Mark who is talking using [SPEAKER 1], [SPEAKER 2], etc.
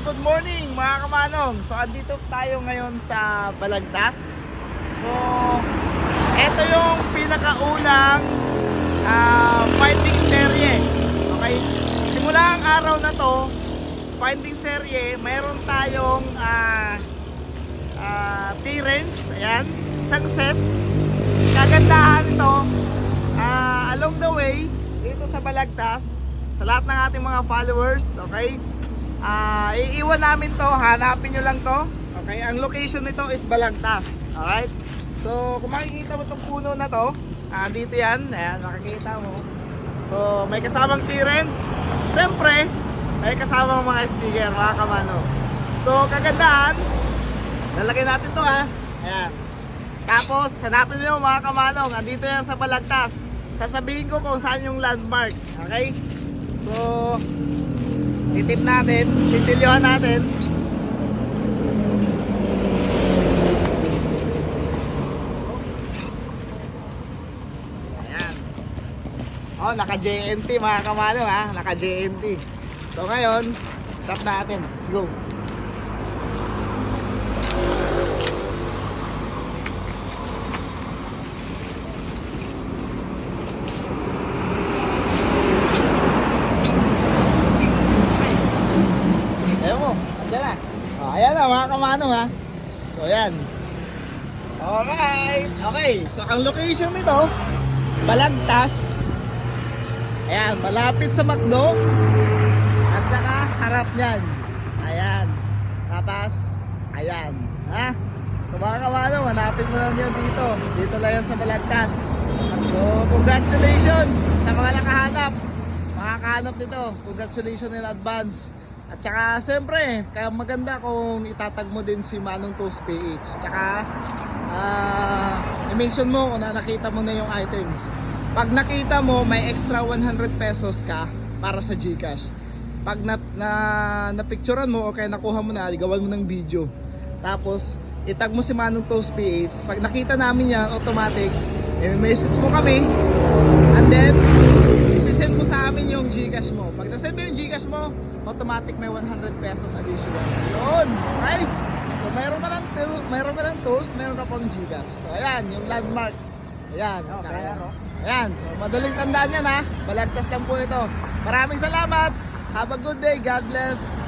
[SPEAKER 1] good morning mga kamanong. So, andito tayo ngayon sa Balagtas. So, ito yung pinakaunang ah, finding serye. Okay? Simula ang araw na to, finding serye, mayroon tayong ah, ah, T-range. Ayan, isang set. Kagandahan ito, ah, along the way, dito sa Balagtas, sa lahat ng ating mga followers, okay? Ah, iiwan namin to, hanapin nyo lang to. Okay, ang location nito is Balagtas. Alright? So, kung makikita mo itong puno na to, ah, dito yan, ayan, makikita mo. So, may kasamang clearance. Siyempre, may kasamang mga sticker, mga kamano. So, kagandahan, lalagay natin to ha. Ayan. Tapos, hanapin mo mga kamanong, andito yan sa Balagtas. Sasabihin ko kung saan yung landmark. Okay? So, titip natin, sisilyohan natin. Ayan. Oh, naka JNT mga kamano ha, naka JNT. So ngayon, tap natin. Let's go. Ayan mo, andyan na. Oh, ayan na mga kamanong ha. So ayan. Alright. Okay, so ang location nito, Balagtas. Ayan, malapit sa McDo. At saka harap niyan. Ayan. Tapos, ayan. Ha? So mga kamanong, hanapin mo lang yun dito. Dito lang yan sa Balagtas. So, congratulations sa mga nakahanap. Makakahanap nito. Congratulations in advance. At saka, siyempre, kaya maganda kung itatag mo din si Manong Toast PH. Tsaka, ah, i-mention mo kung na nakita mo na yung items. Pag nakita mo, may extra 100 pesos ka para sa GCash. Pag na, na, napicturean mo o kaya nakuha mo na, gawan mo ng video. Tapos, itag mo si Manong Toast PH. Pag nakita namin yan, automatic, i-message mo kami. And then, isi-send mo sa amin yung GCash mo. Pag nasend GCash mo, automatic may 100 pesos additional. Yun! Okay? So, mayroon ka ng, mayroon ka ng toast, mayroon ka pang GCash. So, ayan, yung landmark. Ayan.
[SPEAKER 2] Okay, ano?
[SPEAKER 1] Ayan. So, madaling tandaan yan ha. Balagtas lang po ito. Maraming salamat. Have a good day. God bless.